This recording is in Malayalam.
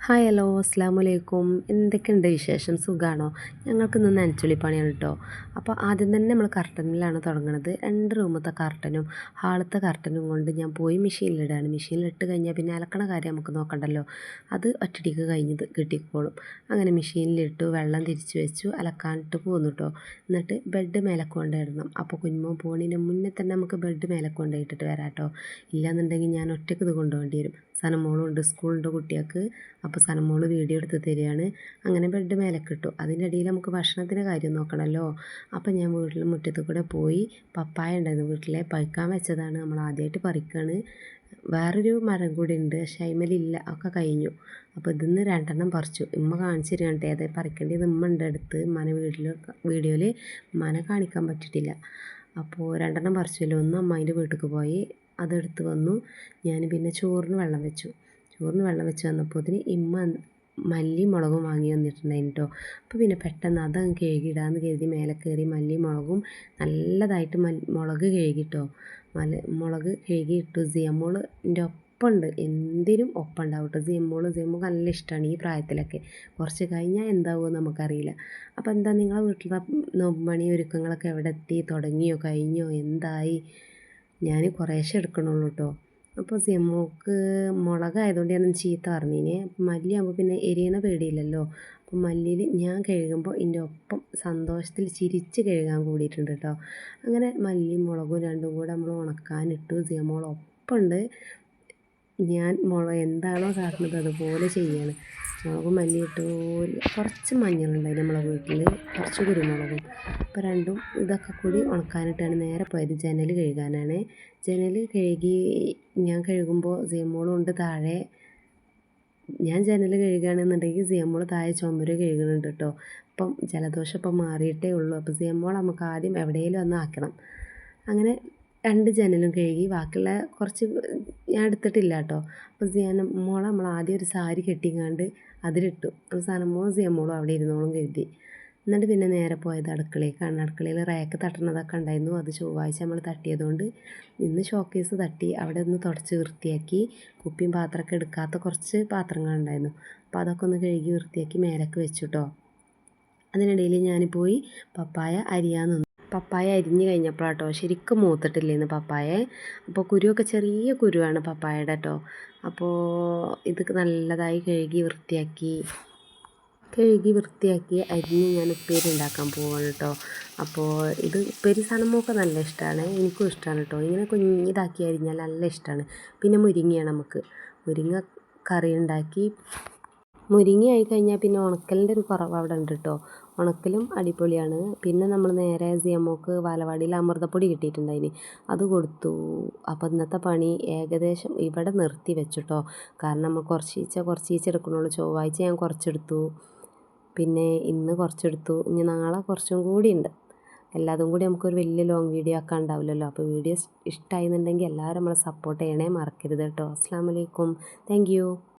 ഹായ് ഹലോ അസ്സാം വലൈക്കും എന്തൊക്കെയുണ്ട് വിശേഷം? സുഖമാണോ ഞങ്ങൾക്കിന്ന് നനച്ചുള്ളി പണിയാണ് കേട്ടോ അപ്പോൾ ആദ്യം തന്നെ നമ്മൾ കർട്ടനിലാണ് തുടങ്ങുന്നത് രണ്ട് റൂമത്തെ കർട്ടനും ഹാളത്തെ കർട്ടനും കൊണ്ട് ഞാൻ പോയി മെഷീനിലിടാണ്. മെഷീനിലിട്ട് കഴിഞ്ഞാൽ പിന്നെ അലക്കണ കാര്യം നമുക്ക് നോക്കണ്ടല്ലോ. അത് ഒറ്റടിക്ക് കഴിഞ്ഞത് കിട്ടിക്കോളും. അങ്ങനെ മെഷീനിലിട്ടു വെള്ളം തിരിച്ചു വെച്ചു അലക്കാനിട്ട് പോന്നു കേട്ടോ എന്നിട്ട് ബെഡ് മേലെ കൊണ്ടിടണം അപ്പോൾ കുഞ്ഞുമോ പോണിന് മുന്നേ തന്നെ നമുക്ക് ബെഡ് മേലെ കൊണ്ടുപോയിട്ടിട്ട് വരാം കേട്ടോ ഇല്ലാന്നുണ്ടെങ്കിൽ ഞാൻ ഒറ്റയ്ക്ക് ഇത് കൊണ്ടുപോകേണ്ടി വരും. സനമോളുണ്ട് സ്കൂളിന്റെ കുട്ടികൾക്ക്. അപ്പോൾ സനമോൾ വീഡിയോ എടുത്ത് തരികയാണ്. അങ്ങനെ ബെഡ് മേലെ കിട്ടും അതിന്റെ ഇടയിൽ നമുക്ക് ഭക്ഷണത്തിന്റെ കാര്യം നോക്കണമല്ലോ അപ്പോൾ ഞാൻ വീട്ടിൽ മുറ്റത്ത് കൂടെ പോയി പപ്പായ ഉണ്ടായിരുന്നു. വീട്ടിലെ പഴുക്കാൻ വെച്ചതാണ് നമ്മൾ ആദ്യമായിട്ട് പറിക്കുകയാണ് വേറൊരു മരം കൂടി ഉണ്ട്. ശൈമലില്ല ഒക്കെ കഴിഞ്ഞു. അപ്പോൾ ഇതിന്ന് രണ്ടെണ്ണം പറിച്ചു. ഉമ്മ കാണിച്ചു തരുകയാണ് ഏതാ പറിക്കേണ്ടത്? ഉമ്മ ഉണ്ട് അടുത്ത്. മന വീട്ടിൽ വീഡിയോയിൽ മന കാണിക്കാൻ പറ്റിയിട്ടില്ല. അപ്പോൾ രണ്ടെണ്ണം പറിച്ചല്ലോ ഒന്ന് അമ്മായിന്റെ വീട്ടിലേക്ക് പോയി. അതെടുത്ത് വന്നു. ഞാൻ പിന്നെ ചോറിന് വെള്ളം വെച്ചു. ചോറിന് വെള്ളം വെച്ച് വന്നപ്പോഴത്തേന് ഇമ്മ മല്ലി മുളകും വാങ്ങി വന്നിട്ടുണ്ടായിരുന്നു കേട്ടോ അപ്പോൾ പിന്നെ പെട്ടെന്ന് അതങ്ങ് കഴുകിയിടാമെന്ന് കരുതി മേലെ കയറി മല്ലി മുളകും നല്ലതായിട്ട് മല്ലി മുളക് കഴുകിട്ടോ. മല മുളക് കഴുകിയിട്ടു. സിയമോളിന്റെ ഒപ്പമുണ്ട് എന്തിനും ഒപ്പമുണ്ടാവും കേട്ടോ സിയമോൾ സിയമോൾക്ക് നല്ല ഇഷ്ടമാണ് ഈ പ്രായത്തിലൊക്കെ. കുറച്ച് കഴിഞ്ഞാൽ എന്താവുമോ നമുക്കറിയില്ല. അപ്പോൾ എന്താ നിങ്ങളെ വീട്ടിലെ നോമ്പണി ഒരുക്കങ്ങളൊക്കെ എവിടെ എത്തി തുടങ്ങിയോ? കഴിഞ്ഞോ? എന്തായി? ഞാൻ കുറേശ്ശെ എടുക്കണുള്ളൂ കേട്ടോ അപ്പോൾ സെമോക്ക് മുളകായതുകൊണ്ട് ഞാൻ ചീത്ത പറഞ്ഞിനെ. മല്ലിയാകുമ്പോൾ പിന്നെ എരിയണ പേടിയില്ലല്ലോ. അപ്പോൾ മല്ലിയിൽ ഞാൻ കഴുകുമ്പോൾ എന്റെ ഒപ്പം സന്തോഷത്തിൽ ചിരിച്ച് കഴുകാൻ കൂടിയിട്ടുണ്ട് കേട്ടോ അങ്ങനെ മല്ലിയും മുളകും രണ്ടും കൂടെ നമ്മൾ ഉണക്കാനിട്ടു. സിയമോൾ ഒപ്പമുണ്ട് ഞാൻ മുളക് എന്താണോ കാട്ടുന്നത് അതുപോലെ ചെയ്യാണ്. മുളകും മല്ലി ഇട്ടു കുറച്ച് മഞ്ഞളുണ്ടായി നമ്മളെ വീട്ടിൽ കുറച്ച് കുരുമുളകും. അപ്പോൾ രണ്ടും ഇതൊക്കെ കൂടി ഉണക്കാനിട്ടാണ് നേരെ പോയത് ജനൽ കഴുകാനാണ്. ജനൽ കഴുകി ഞാൻ കഴുകുമ്പോൾ ഉണ്ട് താഴെ. ഞാൻ ജനൽ കഴുകുകയാണെന്നുണ്ടെങ്കിൽ സിയമ്മോൾ താഴെ ചുമര് കഴുകുന്നുണ്ട് കേട്ടോ അപ്പം ജലദോഷം ഇപ്പം മാറിയിട്ടേ ഉള്ളൂ. അപ്പോൾ സിയമ്മോൾ നമുക്ക് ആദ്യം എവിടെയെങ്കിലും ഒന്ന് ആക്കണം. അങ്ങനെ രണ്ട് ജനലും കഴുകി ബാക്കിയുള്ള കുറച്ച് ഞാൻ എടുത്തിട്ടില്ല കേട്ടോ അപ്പോൾ സിയാന മോളെ നമ്മൾ ആദ്യം ഒരു സാരി കെട്ടിങ്ങാണ്ട് അതിലിട്ടു. അവസാനം മോളും സിയമോളും അവിടെ ഇരുന്നോളും കരുതി. എന്നിട്ട് പിന്നെ നേരെ പോയത് അടുക്കളയിലേക്കാണ് അടുക്കളയിൽ റാക്ക് തട്ടണതൊക്കെ ഉണ്ടായിരുന്നു. അത് ചൊവ്വാഴ്ച നമ്മൾ തട്ടിയതുകൊണ്ട് ഇന്ന് ഷോക്കേസ് തട്ടി. അവിടെ ഒന്ന് തുടച്ച് വൃത്തിയാക്കി. കുപ്പിയും പാത്രമൊക്കെ എടുക്കാത്ത കുറച്ച് പാത്രങ്ങളുണ്ടായിരുന്നു. അപ്പോൾ അതൊക്കെ ഒന്ന് കഴുകി വൃത്തിയാക്കി മേലൊക്കെ വെച്ചു കേട്ടോ അതിനിടയിൽ ഞാൻ പോയി പപ്പായ അരിയാൻ നിന്നു. പപ്പായ അരിഞ്ഞു കഴിഞ്ഞപ്പോഴാട്ടോ ശരിക്കും മൂത്തിട്ടില്ലേന്ന് പപ്പായ. അപ്പോൾ കുരുവൊക്കെ ചെറിയ കുരുവാണ് പപ്പായയുടെ കേട്ടോ അപ്പോൾ ഇത് നല്ലതായി കഴുകി വൃത്തിയാക്കി കഴുകി വൃത്തിയാക്കി അരിഞ്ഞ് ഞാൻ ഉപ്പേരി ഉണ്ടാക്കാൻ പോവാണ് കേട്ടോ അപ്പോൾ ഇത് ഉപ്പേരി സാധനമൊക്കെ നല്ല ഇഷ്ടമാണ് എനിക്കും ഇഷ്ടമാണ് കേട്ടോ ഇങ്ങനെ കുഞ്ഞിതാക്കി അരിഞ്ഞാൽ നല്ല ഇഷ്ടമാണ് പിന്നെ മുരിങ്ങയാണ് നമുക്ക്. മുരിങ്ങ കറി ഉണ്ടാക്കി മുരിങ്ങ ആയി കഴിഞ്ഞാൽ പിന്നെ ഉണക്കലിന്റെ ഒരു കുറവ് അവിടെ ഉണ്ട് കേട്ടോ ഉണക്കലും അടിപൊളിയാണ്. പിന്നെ നമ്മൾ നേരെ സിയമ്മോക്ക് വാലവാടിയിൽ അമൃതപ്പൊടി കിട്ടിയിട്ടുണ്ടായിന്. അത് കൊടുത്തു. അപ്പോൾ ഇന്നത്തെ പണി ഏകദേശം ഇവിടെ നിർത്തി വെച്ചു കേട്ടോ കാരണം നമ്മൾ കുറച്ചീച്ച കുറച്ചീച്ച എടുക്കണുള്ളൂ. ചൊവ്വാഴ്ച ഞാൻ കുറച്ചെടുത്തു. പിന്നെ ഇന്ന് കുറച്ചെടുത്തു. ഇനി നാളെ കുറച്ചും കൂടി ഉണ്ട്. എല്ലാതും കൂടി നമുക്കൊരു വലിയ ലോങ് വീഡിയോ ആക്കാൻ ഉണ്ടാവില്ലല്ലോ. അപ്പോൾ വീഡിയോസ് ഇഷ്ടമായിരുന്നുണ്ടെങ്കിൽ എല്ലാവരും നമ്മളെ സപ്പോർട്ട് ചെയ്യണേ മറക്കരുത് കേട്ടോ അസ്സാം വലൈക്കും താങ്ക്